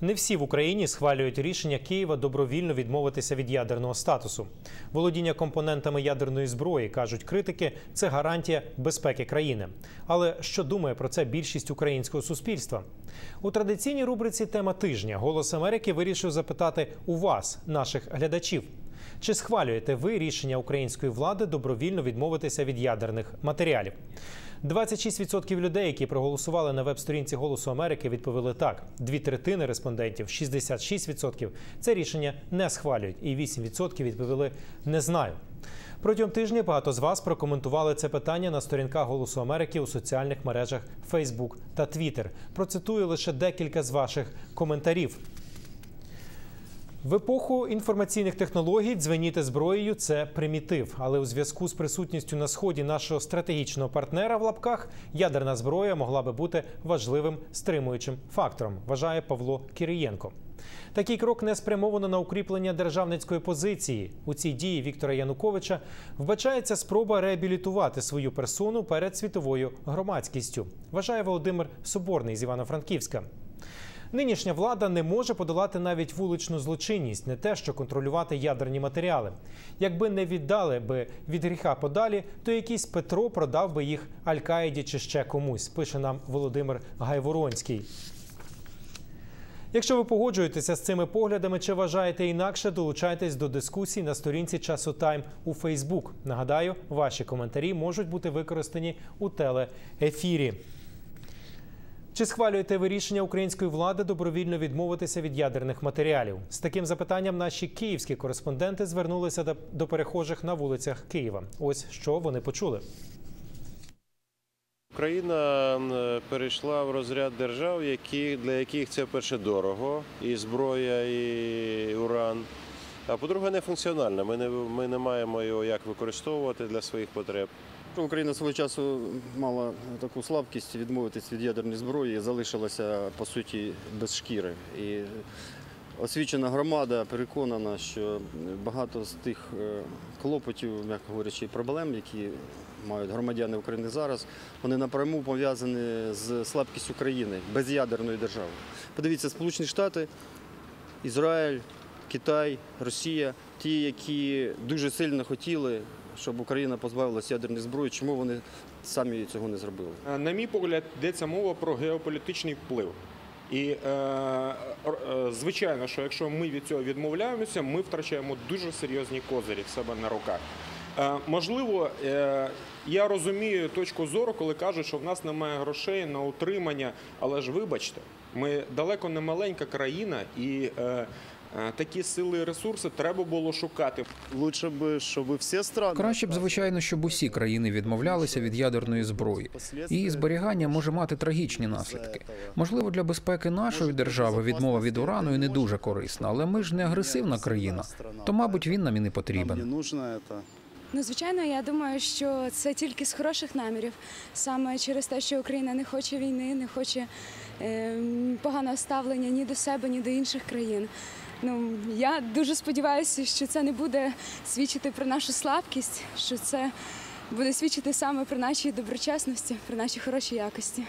Не всі в Україні схвалюють рішення Києва добровільно відмовитися від ядерного статусу. Володіння компонентами ядерної зброї кажуть критики, це гарантія безпеки країни. Але що думає про це більшість українського суспільства? У традиційній рубриці Тема тижня Голос Америки вирішив запитати у вас, наших глядачів. Чи схвалюєте ви рішення української влади добровільно відмовитися від ядерних матеріалів? 26% людей, які проголосували на веб-сторінці Голосу Америки, відповіли так. Дві третини респондентів, 66% це рішення не схвалюють, і 8% відповіли не знаю. Протягом тижня багато з вас прокоментували це питання на сторінках Голосу Америки у соціальних мережах Facebook та Twitter. Процитую лише декілька з ваших коментарів. В епоху інформаційних технологій дзвеніти зброєю це примітив. Але у зв'язку з присутністю на сході нашого стратегічного партнера в лапках ядерна зброя могла би бути важливим стримуючим фактором, вважає Павло Кириєнко. Такий крок не спрямовано на укріплення державницької позиції. У цій дії Віктора Януковича вбачається спроба реабілітувати свою персону перед світовою громадськістю. Вважає Володимир Соборний з Івано-Франківська. Нинішня влада не може подолати навіть вуличну злочинність, не те, що контролювати ядерні матеріали. Якби не віддали би від гріха подалі, то якийсь Петро продав би їх Аль-Каїді чи ще комусь. Пише нам Володимир Гайворонський. Якщо ви погоджуєтеся з цими поглядами чи вважаєте інакше, долучайтесь до дискусій на сторінці часу Тайм у Фейсбук. Нагадаю, ваші коментарі можуть бути використані у телеефірі. Чи схвалюєте ви рішення української влади добровільно відмовитися від ядерних матеріалів? З таким запитанням наші київські кореспонденти звернулися до, перехожих на вулицях Києва. Ось що вони почули. Україна перейшла в розряд держав, які, для яких це перше дорого, і зброя, і уран. А по-друге, не функціональна. Ми не, ми не маємо його як використовувати для своїх потреб. Україна свого часу мала таку слабкість відмовитись від ядерної зброї, і залишилася по суті без шкіри. І освічена громада переконана, що багато з тих е, клопотів, м'яко говорячи, проблем, які мають громадяни України зараз, вони напряму пов'язані з слабкістю країни, безядерної держави. Подивіться, Сполучені Штати, Ізраїль, Китай, Росія, ті, які дуже сильно хотіли, щоб Україна позбавилася ядерної зброї, чому вони самі цього не зробили? Е, На мій погляд, йдеться мова про геополітичний вплив. І е, е, звичайно, що якщо ми від цього відмовляємося, ми втрачаємо дуже серйозні козирі в себе на руках. Можливо, я розумію точку зору, коли кажуть, що в нас немає грошей на утримання, але ж вибачте, ми далеко не маленька країна, і такі сили і ресурси треба було шукати. Лучше би, щоб всі страни Краще б, звичайно, щоб усі країни відмовлялися від ядерної зброї. Її зберігання може мати трагічні наслідки. Можливо, для безпеки нашої держави відмова від урану і не дуже корисна, але ми ж не агресивна країна, то, мабуть, він нам і не потрібен. Ну, звичайно, я думаю, що це тільки з хороших намірів, саме через те, що Україна не хоче війни, не хоче е, поганого ставлення ні до себе, ні до інших країн. Ну, я дуже сподіваюся, що це не буде свідчити про нашу слабкість, що це буде свідчити саме про наші доброчесності, про наші хороші якості.